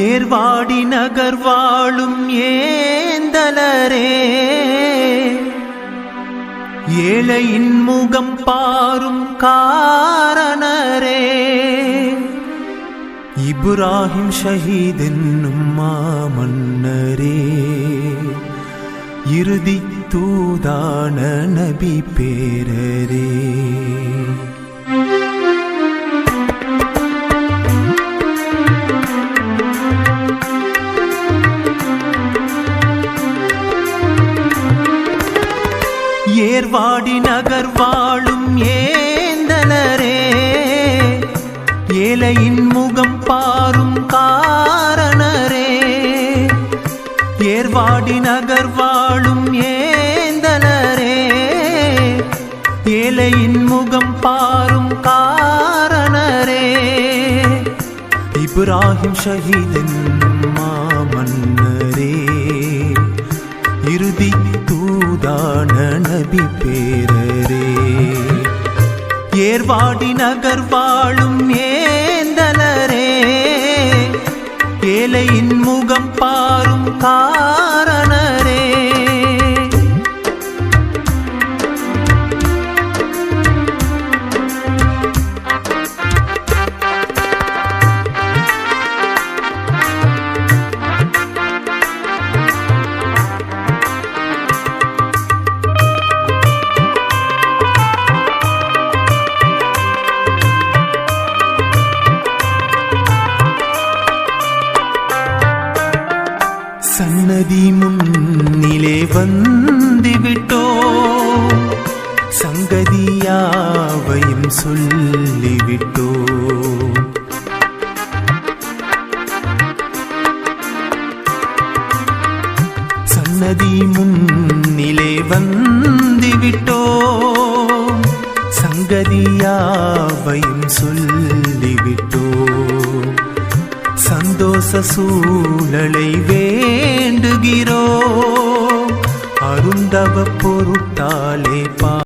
ஏர்வாடி நகர் வாழும் ஏந்தலரே. ஏழையின் முகம் பாரும் காரணரே. இப்ராஹிம் ஷஹீத் என்னும் மாமன்னரே. இறுதி தூதான நபி பேரரே. ஏர்வாடி நகர் வாழும் ஏந்தலரே. ஏழையின் முகம் பாரும் காரணரே. ஏர்வாடி நகர் வாழும் ஏந்தலரே. ஏழையின் முகம் பாரும் காரணரே. இப்ராஹிம் ஷஹீதன் மாமன்னரே நபி பேரரே. ஏர்வாடி நகர் வாழும் ஏந்தலரே. ஏழையின் முகம் பாரும் கா சன்னதி முன்னிலே வந்து விட்டோ சங்கதியாவையும் சொல்லிவிட்டோ? சன்னதி முன்னிலே வந்து விட்டோ சந்தோஷ சூழலை வேண்டுகிறோ அருந்தவ பொருட்டாலே பா